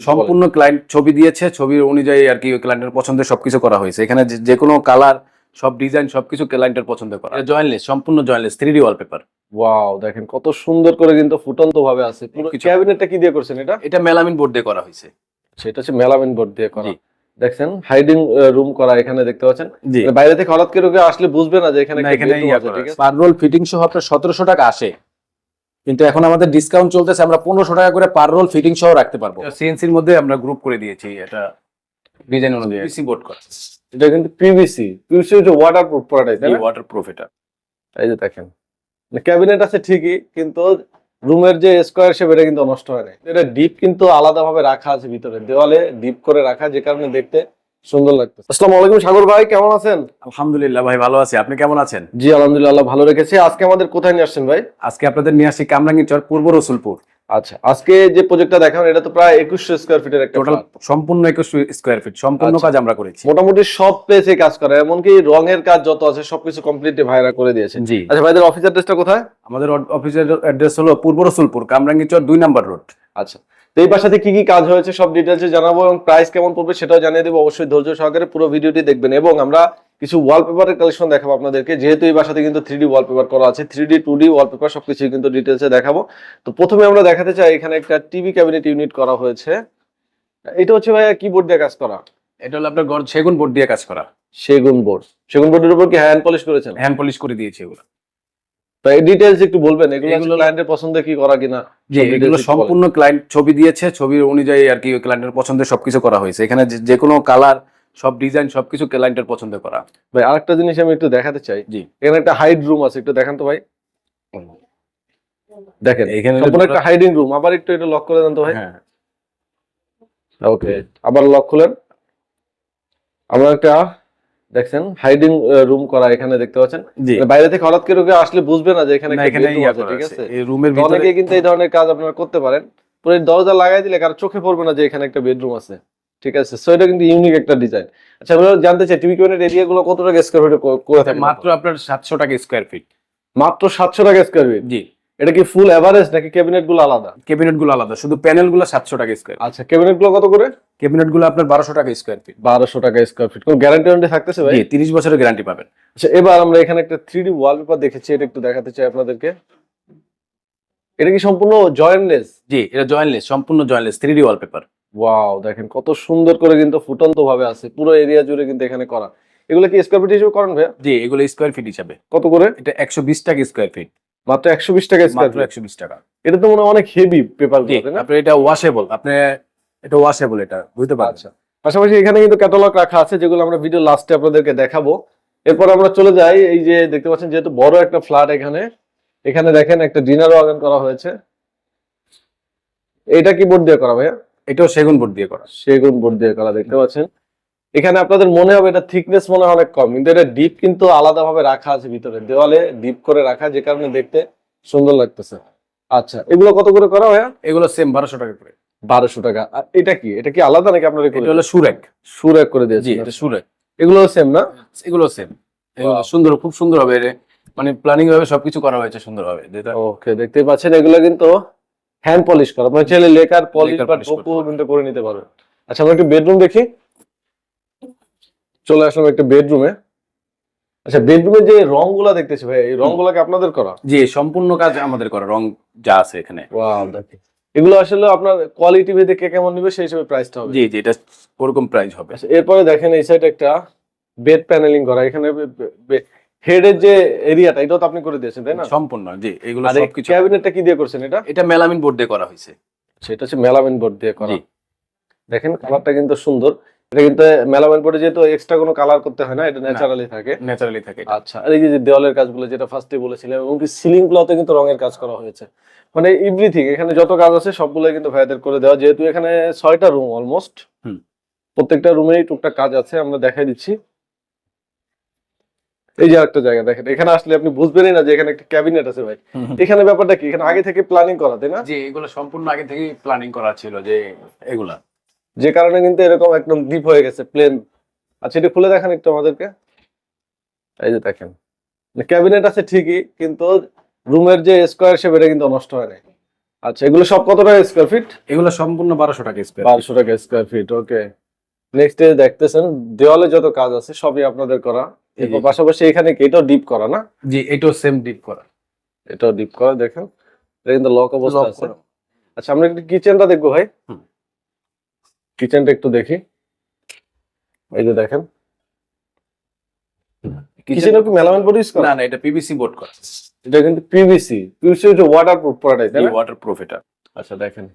সম্পূর্ণ ক্লায়েন্ট ছবি দিয়েছে ছবির অনুযায়ী আর কি ক্লায়েন্টের পছন্দের সবকিছু করা হয়েছে। এখানে যে- কোনো কালার সব ডিজাইন সবকিছু ক্লায়েন্টের পছন্দ করা। জয়েন্টলেস সম্পূর্ণ jointless three D wallpaper wow দেখেন কত সুন্দর করে কিন্তু ফুটন্ত ভাবে আছে। পুরো ক্যাবিনেটটা কি দিয়ে করছেন এটা? এটা মেলামিন বোর্ড দিয়ে করা হয়েছে। সেটা হচ্ছে মেলামিন বোর্ড দিয়ে করা। দেখছেন হাইডিং রুম করা এখানে দেখতে পাচ্ছেন? বাইরে থেকে হঠাৎ করে কেউ আসলে বুঝবে না যে এখানে পার রোল ফিটিং সহ আপনার সতেরোশো টাকা আসে। কিন্তু এখন আমাদের ডিসকাউন্ট চলতেছে আমরা পনেরোশো টাকা করে পার রোল ফিটিং সহ রাখতে পারব। সিএনসির মধ্যে আমরা গ্রুপ করে দিয়েছি এটা ডিজাইন অনুযায়ী। পিসি বোর্ড করা। এটা কিন্তু পিভিসি পিভিসি হচ্ছে ওয়াটার প্রুফ প্রোডাক্ট না? ওয়াটার প্রুফ এটা। এই যে দেখেন ক্যাবিনেট আছে ঠিকই কিন্তু রুমের যে স্কোয়ার শেপ এটা কিন্তু নষ্ট হয় না এটা ডিপ কিন্তু আলাদাভাবে রাখা আছে ভিতরে। দেওয়ালে ডিপ করে রাখা যে কারণে দেখতে সুন্দর লাগতেছে। আসসালামু আলাইকুম সাগর ভাই কেমন আছেন? আলহামদুলিল্লাহ ভাই ভালো আছি। আপনি কেমন আছেন? জি আলহামদুলিল্লাহ ভালো রেখেছি। আজকে আমাদের কোথায় নিয়ে আসছেন ভাই? আজকে আপনাদের নিয়ে আসি কামরাঙ্গি চর পূর্ব রসুলপুর। আচ্ছা আজকে যে প্রজেক্টটা দেখাবেন এটা তো প্রায় একুশশো স্কোয়ার ফিটের একটা টোটাল সম্পূর্ণ একুশ স্কোয়ার ফিট সম্পূর্ণ আচ্ছা। কাজ আমরা করেছি। মোটামুটি সব প্লেসে কাজ করে এমনকি রঙের কাজ যত আছে সবকিছু কমপ্লিটলি ভাইরা করে দিয়েছে। জি। আচ্ছা ভাইদের অফিস অ্যাড্রেসটা কোথায়? আমাদের অফিসের অ্যাড্রেস হলো পূর্ব রসুলপুর কামরাঙ্গি চর দুই নাম্বার রোড আচ্ছা। তো এই বাসাতে কি কি কাজ হয়েছে সব ডিটেলসে জানাব এবং প্রাইস কেমন পড়বে সেটাও জানিয়ে দেবো। অবশ্যই ধৈর্য সহকারে পুরো ভিডিওটি দেখবেন এবং আমরা কিছু ওয়ালপেপারের কালেকশন দেখাবো আপনাদেরকে। যেহেতু এই বাসাতে কিন্তু থ্রি ওয়ালপেপার করা আছে three D two D wallpaper সবকিছু কিন্তু ডিটেলসে দেখাবো। তো প্রথমে আমরা দেখাতে চাই এখানে একটা টিভি ক্যাবিনেট ইউনিট করা হয়েছে। এটা হচ্ছে ভাইয়া কিবোর্ড দিয়ে কাজ করা। এটা হলো আপনার গড় সেগুন বোর্ড দিয়ে কাজ করা। সেগুন বোর্ড সেগুন বোর্ডের উপর কি হ্যান্ড পলিশ করেছেন? হ্যান্ড পলিশ করে দিয়েছি এগুলো। তো এই ডিটেলস একটু বলবেন এগুলো ক্লায়েন্টের পছন্দে কি করা কিনা? details এগুলো সম্পূর্ণ ক্লায়েন্ট ছবি দিয়েছে ছবির অনুযায়ী আর কি ক্লায়েন্টের পছন্দের সবকিছু করা হয়েছে। এখানে যে কোনো কালার সব ডিজাইন সবকিছু ক্লায়েন্টের পছন্দ করা। ভাই আরেকটা জিনিস আমি একটু দেখাতে চাই। জি। এখানে একটা হাইড রুম আছে একটু দেখান তো ভাই। দেখেন এখানে সম্পূর্ণ একটা হাইডিং রুম আবার একটু এটা লক করে দেন তো ভাই। হ্যাঁ। ওকে আবার লক খুলেন। আমরা একটা দেখছেন হাইডিং রুম করা এখানে দেখতে পাচ্ছেন। মানে বাইরে থেকে হঠাৎ করে কেউ আসলে বুঝবে না যে এখানে ঠিক আছে। এই রুমের ভিতরে অনেকে কিন্তু এই ধরনের কাজ আপনারা করতে পারেন। পুরো দরজা লাগাই দিলে কারও চোখে পড়বে না যে এখানে একটা বেডরুম আছে ঠিক আছে? সো এটা কিন্তু ইউনিক একটা ডিজাইন আচ্ছা আমরা জানতে চাই টিভি কোনের এরিয়া গুলো কত টাকা স্কোয়ার ফিট করে থাকে? মাত্র আপনার সাতশো টাকা স্কোয়ার ফিট মাত্র সাতশো টাকা স্কোয়ার ফিট জি। এটা কি ফুল এভারেজ নাকি ক্যাবিনেটগুলো আলাদা? ক্যাবিনেটগুলো আলাদা শুধু প্যানেলগুলো সাতশো টাকা স্কোয়ার আচ্ছা ক্যাবিনেটগুলো কত করে? ক্যাবিনেটগুলো আপনার বারোশো টাকা স্কোয়ার ফিট বারোশো টাকা স্কোয়ার ফিট কোন গ্যারান্টি ওয়ারেন্টি থাকতেছে ভাই? তিরিশ বছরের গ্যারান্টি পাবেন। আচ্ছা এবার আমরা এখানে একটা থ্রি ডি ওয়ালপেপার দেখেছি এটা একটু দেখাতে চাই আপনাদেরকে। এটা কি সম্পূর্ণ জয়েন্টলেস জি এটা জয়েন্টলেস সম্পূর্ণ jointless three D wallpaper wow দেখেন কত সুন্দর করে কিন্তু ফুটন্ত ভাবে আছে পুরো এরিয়া জুড়ে কিন্তু এখানে করা। এগুলো কি স্কোয়ার ফিট হিসেবে করেন ভাইয়া? জি এগুলো স্কোয়ার ফিট হিসাবে। কত করে? এটা একশো বিশ টাকা স্কোয়ার ফিট মাত্র একশো বিশ টাকা মাত্র একশো বিশ টাকা। এটা তো মনে হয় অনেক হেভি পেপার জি তাই না? আপনার এটা ওয়াশেবল আপনি এটা ওয়াশেবল এটা বুঝতে পারছেন? আচ্ছা। পাশাপাশি এখানে কিন্তু ক্যাটালগ রাখা আছে যেগুলো আমরা ভিডিও লাস্টে আপনাদেরকে দেখাবো। এরপর আমরা চলে যাই এই যে দেখতে পাচ্ছেন যেহেতু বড় একটা ফ্ল্যাট এখানে এখানে দেখেন একটা ডিনার ওয়াগন করা হয়েছে। এটা কি বোর্ড দিয়ে করা ভাইয়া? এটাও সেগুন বোর্ড দিয়ে করা। সেগুন বোর্ড দিয়ে করা দেখতে পাচ্ছেন। এখানে আপনাদের মনে হবে এটা থিকনেস মনে হয় অনেক কম কিন্তু এটা ডিপ কিন্তু আলাদাভাবে রাখা আছে ভিতরে। দেওয়ালে ডিপ করে রাখা যে কারণে দেখতে সুন্দর লাগতেছে। আচ্ছা এগুলো কত করে করা ভাইয়া? এগুলো সেম বারোশো টাকা করে। বারোশো টাকা। আর এটা কি? এটা কি আলাদা নাকি আপনার এটা হলো সুরেক। সুর করে দিয়েছি এটা সুরেক। এগুলো সেম না? এগুলো সেম সুন্দর খুব সুন্দর হবে। মানে প্ল্যানিং ভাবে সবকিছু করা হয়েছে সুন্দর হবে। ওকে দেখতে পাচ্ছেন? এগুলো কিন্তু হ্যান্ড পলিশ করা। মানে চাইলে লেকার পলিশ বা কিন্তু করে নিতে পারবেন। আচ্ছা আমরা একটু বেডরুম দেখি। চলে আসলাম একটা বেডরুমে আচ্ছা বেডরুমে যে রংগুলা দেখতেছি ভাই এই রং গুলাকে আপনাদের করা? জি সম্পূর্ণ কাজ আমাদের করা রং যা আছে এখানে। ওয়াও এগুলো আসলে আপনার কোয়ালিটি ভেদে কে কেমন নিবে সেই হিসেবে প্রাইসটা হবে। জি জি এটা ওরকম প্রাইস হবে। আচ্ছা এরপরে দেখেন এই সাইড একটা বেড প্যানেলিং করা। এখানে হেডের যে এরিয়াটা এটাও তো আপনি করে দিয়েছেন তাই না? সম্পূর্ণ জি এগুলো সবকিছু। ক্যাবিনেটটা কি দিয়ে করছেন এটা? এটা মেলামিন বোর্ড দিয়ে করা হয়েছে। সেটা হচ্ছে মেলামিন বোর্ড দিয়ে করা। দেখেন কালারটা কিন্তু সুন্দর। এটা কিন্তু মেলামিন বোর্ডে যেহেতু এক্সট্রা কোনো কালার করতে হয় না এটা ন্যাচারালি থাকে। ন্যাচারালি থাকে। আচ্ছা আর এই যে দেওয়ালের কাজগুলো যেটা ফার্স্টে বলেছিলাম এবং কি সিলিং গুলোতে কিন্তু রঙের কাজ করা হয়েছে। মানে এভরিথিং এখানে যত কাজ আছে সবগুলো কিন্তু ভাইদের করে দেওয়া যেহেতু এখানে ছয়টা রুম অলমোস্ট হুম। প্রত্যেকটা রুমেই টুকটাক কাজ আছে আমরা দেখাই দিচ্ছি। এই যে একটা জায়গা দেখেন এখানে আসলে আপনি বুঝবেনই না যে এখানে একটা ক্যাবিনেট আছে ভাই। এখানে ব্যাপারটা কি? এখানে আগে থেকে প্ল্যানিং করা তাই না? জি এগুলো সম্পূর্ণ আগে থেকেই প্ল্যানিং করা ছিল যে এগুলা। যে কারণে কিন্তু এরকম একদম ডিপ হয়ে গেছে প্লেন আচ্ছা এটা খুলে দেখান একটু আমাদেরকে। এই যে দেখেন ক্যাবিনেট আছে ঠিকই কিন্তু রুমের যে স্কোয়ার শেপ এটা কিন্তু নষ্ট হয় নাই। আচ্ছা এগুলো সব কত টাকা স্কোয়ার ফিট এগুলো সম্পূর্ণ বারোশো টাকা স্কোয়ার বারোশো টাকা স্কোয়ার ফিট ওকে নেক্সট দেখতেছেন দেওয়ালে যত কাজ আছে সবই আপনাদের করা। পাশাপাশি এখানে কি এটাও ডিপ করা না? জি এটাও সেম ডিপ করা। এটাও ডিপ করা দেখেন। এটা কিন্তু লক অবস্থা আছে। আচ্ছা আমরা একটু কিচেনটা দেখব ভাই। কিচেনটা একটু দেখি। এই যে দেখেন। কিচেনে কি মেলামেন বোর্ড ইউজ না না এটা পিভিসি বোর্ড করা। এটা কিন্তু পিভিসি পিভিসি হচ্ছে ওয়াটারপ্রুফ প্রোডাক্ট তাই না? এটা। আচ্ছা দেখেন।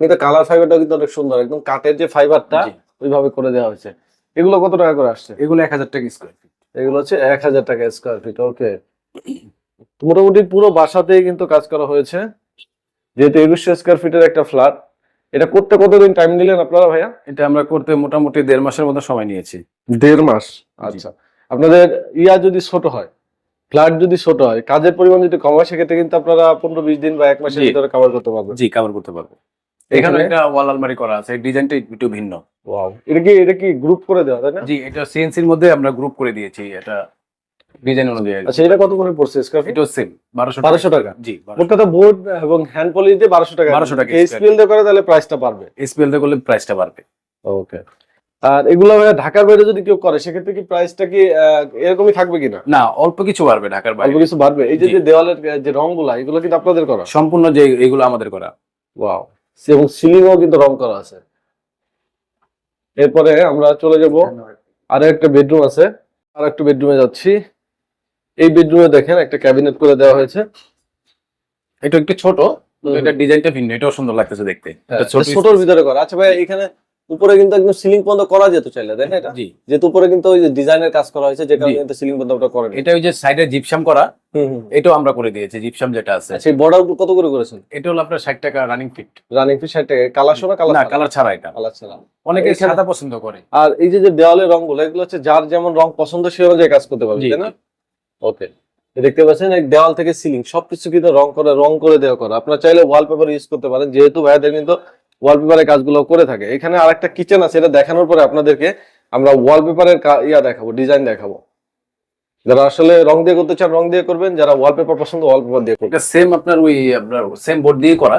কিন্তু কালার ফাইবারটা কিন্তু অনেক সুন্দর একদম কাঠের যে ফাইবারটা ওইভাবে করে দেওয়া হয়েছে। এগুলো কত টাকা করে আসছে? এগুলো এক হাজার টাকা স্কোয়ার ফিট এগুলো হচ্ছে এক হাজার টাকা স্কোয়ার ফিট ওকে মোটামুটি পুরো বাসাতেই কিন্তু কাজ করা হয়েছে। যেহেতু একুশশো স্কোয়ার ফিটের একটা ফ্ল্যাট এটা করতে কতদিন টাইম নিলেন আপনারা ভাইয়া? এটা আমরা করতে মোটামুটি দেড় মাসের মতো সময় নিয়েছি। দেড় মাস? আচ্ছা। আপনাদের ইয়া যদি ছোট হয় ফ্ল্যাট যদি ছোট হয় কাজের পরিমাণ যদি কম হয় সেক্ষেত্রে কিন্তু আপনারা পনেরো বিশ দিন বা এক মাসের ভিতরে কভার করতে পারবেন। জি কভার করতে পারব। এখানে একটা ওয়াল আলমারি করা আছে ডিজাইনটা একটু ভিন্ন। ওয়াও এটা কি এটা কি গ্রুপ করে দেওয়া তাই না? জি এটা সিএনসির মধ্যে আমরা গ্রুপ করে দিয়েছি এটা ডিজাইন অনুযায়ী আচ্ছা এটা কত করে পড়ছে স্কোয়ার ফিট সেম বারোশো বারোশো টাকা। জি মোট কথা বোর্ড এবং হ্যান্ড পলিশ দিয়ে বারোশো টাকা। 1200 টাকা এসপিএল দিয়ে করে তাহলে প্রাইসটা বাড়বে। এসপিএল তে করলে প্রাইসটা বাড়বে। ওকে আর এগুলো ঢাকার বাইরে যদি কেউ করে সেক্ষেত্রে কি প্রাইসটা কি এরকমই থাকবে কিনা? না অল্প কিছু বাড়বে ঢাকার অল্প কিছু বাড়বে। এই যে দেওয়ালের যে রংগুলা এগুলো কিন্তু আপনাদের করা? সম্পূর্ণ যে এগুলো আমাদের করা। ওয়াও এবং সিলিংও কিন্তু রং করা আছে। এরপরে আমরা চলে যাব। আরও একটা বেডরুম আছে। আর একটা বেডরুমে যাচ্ছি। এই বেডরুমে দেখেন একটা ক্যাবিনেট করে দেওয়া হয়েছে। এটা একটু ছোট এটা ডিজাইনটা ভিন্ন এটাও সুন্দর লাগতেছে দেখতে। ছোট ছোটর ভিতরে করা। আচ্ছা ভাই এখানে উপরে কিন্তু একদম সিলিং পর্যন্ত করা যেত চাইলে তাই না এটা? জি। যেহেতু উপরে কিন্তু ওই যে ডিজাইনের কাজ করা হয়েছে যে কারণে। কিন্তু সিলিং পর্যন্ত করেন। এটা ওই যে সাইডে জিপসাম করা হুম হুম। এটাও আমরা করে দিয়েছি জিপসাম যেটা আছে। সেই বর্ডার কত করে করেছেন? এটা হলো আপনার ষাট টাকা রানিং ফিট রানিং ফিট ষাট টাকা কালার শোনা কালার না কালার ছাড়া এটা। কালার ছাড়া। অনেকে সাদা পছন্দ করে। আর এই যে যে দেওয়ালের রংগুলো এগুলো হচ্ছে যার যেমন রং পছন্দ সে অনুযায়ী কাজ করতে পারবে তাই না? ওকে। দেখতে পাচ্ছেন দেওয়াল থেকে সিলিং সবকিছু কিন্তু রং করে রং করে দেওয়া করা। আপনারা চাইলে ওয়ালপেপার ইউজ করতে পারেন, যেহেতু ভাইয়াদের কিন্তু ওয়ালপেপারের কাজগুলো করে থাকে। এখানে আরেকটা কিচেন আছে, এটা দেখানোর পরে আপনাদেরকে আমরা ওয়ালপেপারের ইয়া দেখাবো ডিজাইন দেখাবো। যারা আসলে রং দিয়ে করতে চান, রং দিয়ে করবেন, যারা ওয়ালপেপার পছন্দ ওয়ালপেপার দিয়ে করবেন। সেম আপনার ওই, আপনার সেম বোর্ড দিয়ে করা।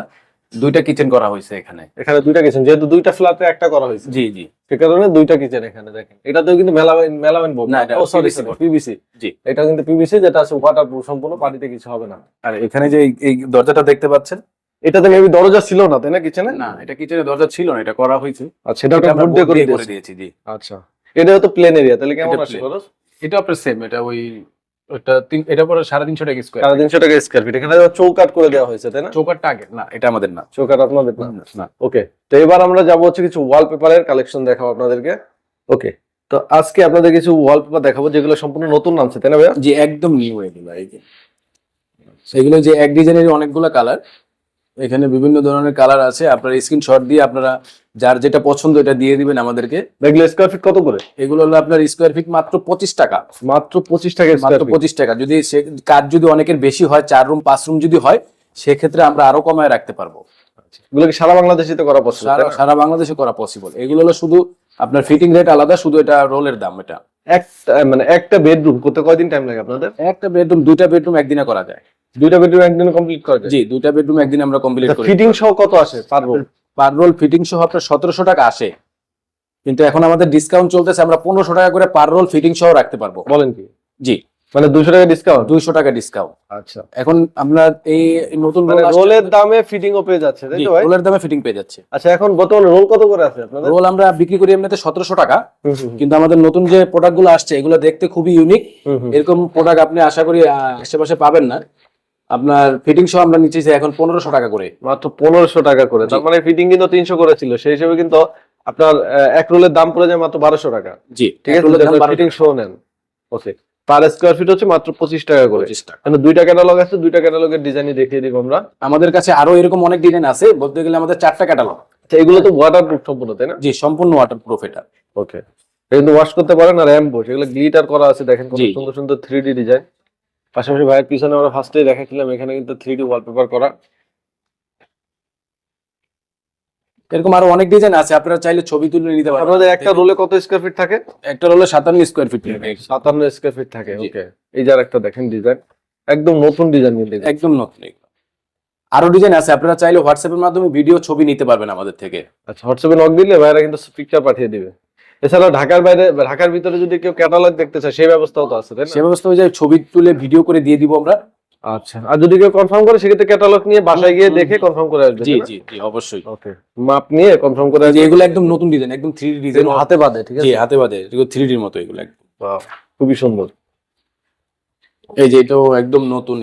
দুইটা কিচেন করা হয়েছে এখানে। এখানে দুইটা কিচেন যেহেতু দুইটা ফ্ল্যাটে একটা করা হয়েছে। জি জি। সে কারণে দুইটা কিচেন এখানে দেখেন। এটাতেও কিন্তু মেলামেন মেলামেন বোর্ড। না, এটা ও সরি পিভিসি জি। এটা কিন্তু পিভিসি যেটা আছে ওয়াটারপ্রুফ সম্পূর্ণ পানিতে কিছু হবে না। আর এখানে যে এই- দরজাটা দেখতে পাচ্ছেন? এটাতে মেবি দরজা ছিল না তাই না কিচেনে না এটা কিচেনে দরজা ছিল না এটা করা হয়েছে। আচ্ছা এটা এটা আমরা বোর্ড দিয়ে করে দিয়ে করে দিয়েছে জি। আচ্ছা। এটা তো প্লেন এরিয়া তাহলে কেমন এটা আসে এটা আপনার সেম এটা ওই ওটা তিন এটা পরে সাড়ে তিনশো টাকা স্কোয়ার সাড়ে তিনশো টাকা স্কোয়ার ফিট এখানে চৌকাট করে দেওয়া হয়েছে তাই না? চৌকাটটা আগে না এটা আমাদের না। চৌকাট আপনাদের না? ওকে তো এবার আমরা যাব হচ্ছে কিছু ওয়ালপেপারের কালেকশন দেখাবো আপনাদেরকে। ওকে তো আজকে আপনাদের কিছু ওয়ালপেপার দেখাবো যেগুলো সম্পূর্ণ নতুন নামছে তাই না ভাইয়া? জি একদম নিউ এগুলো এই যে। এগুলো যে এক ডিজাইনের অনেকগুলো কালার এখানে বিভিন্ন ধরনের কালার আছে। আপনার স্ক্রিনশট দিয়ে আপনারা যার যেটা পছন্দ এটা দিয়ে দিবেন আমাদেরকে। এগুলো স্কোয়ার ফিট কত করে? এগুলো হলো আপনার স্কোয়ার ফিট মাত্র পঁচিশ টাকা। মাত্র পঁচিশ টাকা মাত্র পঁচিশ টাকা। যদি সে কাজ যদি অনেকের বেশি হয় চার রুম পাঁচ রুম যদি হয় সেক্ষেত্রে আমরা আরও কমায় রাখতে পারব। এগুলো কি সারা বাংলাদেশে করা পছন্দ সারা সারা বাংলাদেশে করা পসিবল এগুলো হলো শুধু আপনার ফিটিং রেট আলাদা শুধু এটা রোলের দাম এটা। একটা মানে একটা বেডরুম করতে কয়দিন টাইম লাগে আপনাদের? একটা বেডরুম দুইটা বেডরুম একদিনে করা যায়। দুইটা বেডরুম একদিন কমপ্লিট করা জি দুইটা বেডরুম একদিন আমরা কমপ্লিট করি। ফিটিং সহ কত আসে per room per roll fitting সহ আপনার সতেরোশো টাকা আসে। কিন্তু এখন আমাদের ডিসকাউন্ট চলতেছে আমরা পনেরোশো টাকা করে পার রোল ফিটিং সহ রাখতে পারব। বলেন কি? জি। মানে দুশো টাকা ডিসকাউন্ট দুইশো টাকা ডিসকাউন্ট আচ্ছা। এখন আমরা এই নতুন মানে রোলের দামে ফিটিং ও পেয়ে যাচ্ছে তাই তো ভাই? রোলের দামে ফিটিং পেয়ে যাচ্ছে। আচ্ছা এখন বর্তমানে রোল কত করে আছে আপনাদের? রোল আমরা বিক্রি করি এমনিতে সতেরোশো টাকা। কিন্তু আমাদের নতুন যে প্রোডাক্টগুলো আসছে এগুলো দেখতে খুবই ইউনিক। এরকম প্রোডাক্ট আপনি আশা করি আশেপাশে পাবেন না। আপনার ফিটিং সহ আমরা নিচেছি এখন পনেরোশো টাকা করে। মাত্র পনেরোশো টাকা করে। তার মানে ফিটিং কিন্তু তিনশো করে ছিল সেই হিসেবে কিন্তু আপনার এক রোলের দাম পড়ে যায় মাত্র বারোশো টাকা। জি ঠিক আছে? ফিটিং শো নেন। ওকে পার স্কোয়ার ফিট হচ্ছে মাত্র পঁচিশ টাকা করে। টাকা। মানে দুইটা ক্যাটালগ আছে দুইটা ক্যাটালগের ডিজাইনই দেখিয়ে দিব আমরা। আমাদের কাছে আরও এরকম অনেক ডিজাইন আছে বলতে গেলে আমাদের চারটা ক্যাটালগ আচ্ছা এগুলো তো ওয়াটার প্রুফ সম্পূর্ণ তাই না? জি সম্পূর্ণ ওয়াটার প্রুফ এটা। ওকে কিন্তু ওয়াশ করতে পারেন আর অ্যাম্বুশ এগুলো গ্লিটার করা আছে দেখেন কত সুন্দর সুন্দর থ্রি ডি ডিজাইন পাশাপাশি ভাইয়ের পিছনে আমরা ফার্স্টেই দেখাচ্ছিলাম এখানে কিন্তু থ্রি ডি ওয়ালপেপার করা। এরকম আরও অনেক ডিজাইন আছে আপনারা চাইলে ছবি তুলে নিতে পারেন। আপনাদের একটা রোলে কত স্কোয়ার ফিট থাকে? একটা রোলে সাতান্ন স্কোয়ার ফিট সাতান্ন স্কোয়ার ফিট থাকে ওকে এই যার একটা দেখেন ডিজাইন একদম নতুন ডিজাইন কিন্তু। একদম নতুন। আরও ডিজাইন আছে আপনারা চাইলে হোয়াটসঅ্যাপের মাধ্যমে ভিডিও ছবি নিতে পারবেন আমাদের থেকে। আচ্ছা হোয়াটসঅ্যাপে নক দিলে ভাইরা কিন্তু পিকচার পাঠিয়ে দিবে। এছাড়াও ঢাকার বাইরে ঢাকার ভিতরে যদি কেউ ক্যাটালগ দেখতে চায় সেই ব্যবস্থাও তো আছে তাই সে না ব্যবস্থা হয়ে যায় ছবি তুলে ভিডিও করে দিয়ে দিব আমরা। আচ্ছা আর যদি কেউ কনফার্ম করে সেক্ষেত্রে ক্যাটালগ নিয়ে বাসায় গিয়ে দেখে কনফার্ম করে আসবে জি জি জি অবশ্যই। ওকে মাপ নিয়ে কনফার্ম করে আসবে। এগুলো একদম নতুন ডিজাইন একদম থ্রি ডিজাইন হাতে বাঁধে ঠিক জি আছে হাতে বাদে এগুলো থ্রি ডির মতো এগুলো একদম। খুবই সুন্দর। এই যে এটাও একদম নতুন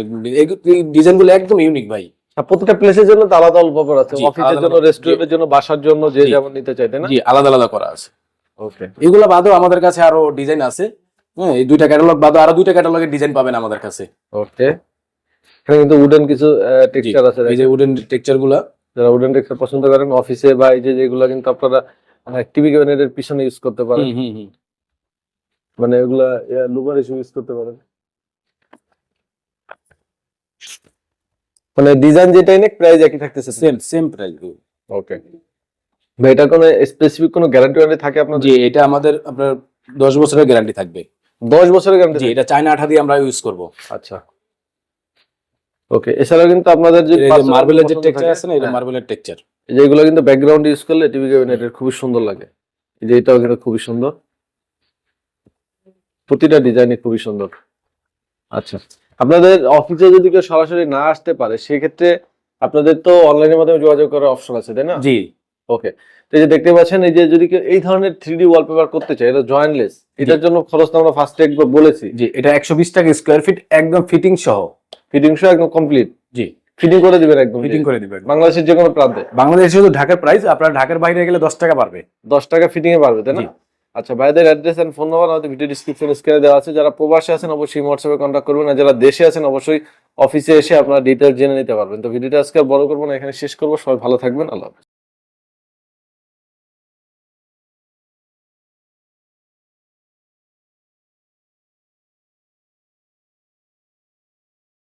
ডিজাইনগুলো একদম ইউনিক ভাই। প্রত্যেকটা প্লেসের জন্য আলাদা অল্প অফার আছে অফিসের জন্য আলাদা। রেস্টুরেন্টের জন্য বাসার জন্য যে যেমন নিতে চাই তাই না? জি আলাদা আলাদা করা আছে। ওকে এগুলো বাদেও আমাদের কাছে আরও ডিজাইন আছে। হ্যাঁ এই দুইটা ক্যাটালগ বাদে আরও দুইটা ক্যাটালগের ডিজাইন পাবেন আমাদের কাছে। ওকে এখানে কিন্তু উডেন কিছু টেক্সচার আছে এই যে উডেন টেক্সচারগুলা। যারা উডেন টেক্সচার পছন্দ করেন অফিসে বা এই যে যেগুলো কিন্তু আপনারা টিভি ক্যাবিনেটের পিছনে ইউজ করতে পারেন। হুম, হুম, হুম। মানে এগুলা লুবার হিসেবে ইউজ করতে পারেন। মানে ডিজাইন যেটা নেক প্রাইস একই থাকতেছে। সেম সেম প্রাইস ওকে এটা কোনো স্পেসিফিক কোনো গ্যারান্টি ওয়ারেন্টি থাকে আপনার জি এটা আমাদের আপনার দশ বছরের গ্যারান্টি থাকবে। দশ বছরের গ্যারান্টি জি এটা চায়না আঠা দিয়ে আমরা ইউজ করব। আচ্ছা। ওকে এছাড়াও কিন্তু আপনাদের যে মার্বেলের যে টেক্সচার আছে না এটা মার্বেলের টেক্সচার এই যে এগুলো কিন্তু ব্যাকগ্রাউন্ড ইউজ করলে টিভি ক্যাবিনেটের খুবই সুন্দর লাগে। এই যে এটাও কিন্তু খুবই সুন্দর। প্রতিটা ডিজাইনই খুবই সুন্দর। আচ্ছা আপনাদের অফিসে যদি কেউ সরাসরি না আসতে পারে সেক্ষেত্রে আপনাদের তো অনলাইনের মাধ্যমে যোগাযোগ করার অপশন আছে তাই না? জি। ওকে তো এই যে দেখতে পাচ্ছেন এই যে যদি এই ধরনের থ্রি ডি ওয়ালপেপার করতে চায় এটা জয়েন্টলেস এটার জন্য খরচ তো আমরা ফার্স্টে একবার বলেছি। জি এটা একশো বিশ টাকা স্কোয়ার ফিট একদম ফিটিং সহ। ফিটিং সহ একদম কমপ্লিট জি। ফিটিং করে দিবেন একদম। ফিটিং করে দিবে বাংলাদেশের যে কোনো প্রান্তে। বাংলাদেশে শুধু ঢাকার প্রাইস আপনার ঢাকার বাইরে গেলে দশ টাকা পারবে দশ টাকা ফিটিং এ পারবে তাই না? আচ্ছা ভাইদের অ্যাড্রেস এন্ড ফোন নাম্বার আমাদের ভিডিও ডিসক্রিপশন স্ক্রিনে দেওয়া আছে। যারা প্রবাসে আছেন অবশ্যই হোয়াটসঅ্যাপে কন্ট্যাক্ট করবেন। আর যারা দেশে আছেন অবশ্যই অফিসে এসে আপনারা ডিটেলস জেনে নিতে পারবেন। তো ভিডিওটা আজকে বড় করব না এখানে শেষ করব। সবাই ভালো থাকবেন। আল্লাহ হাফেজ।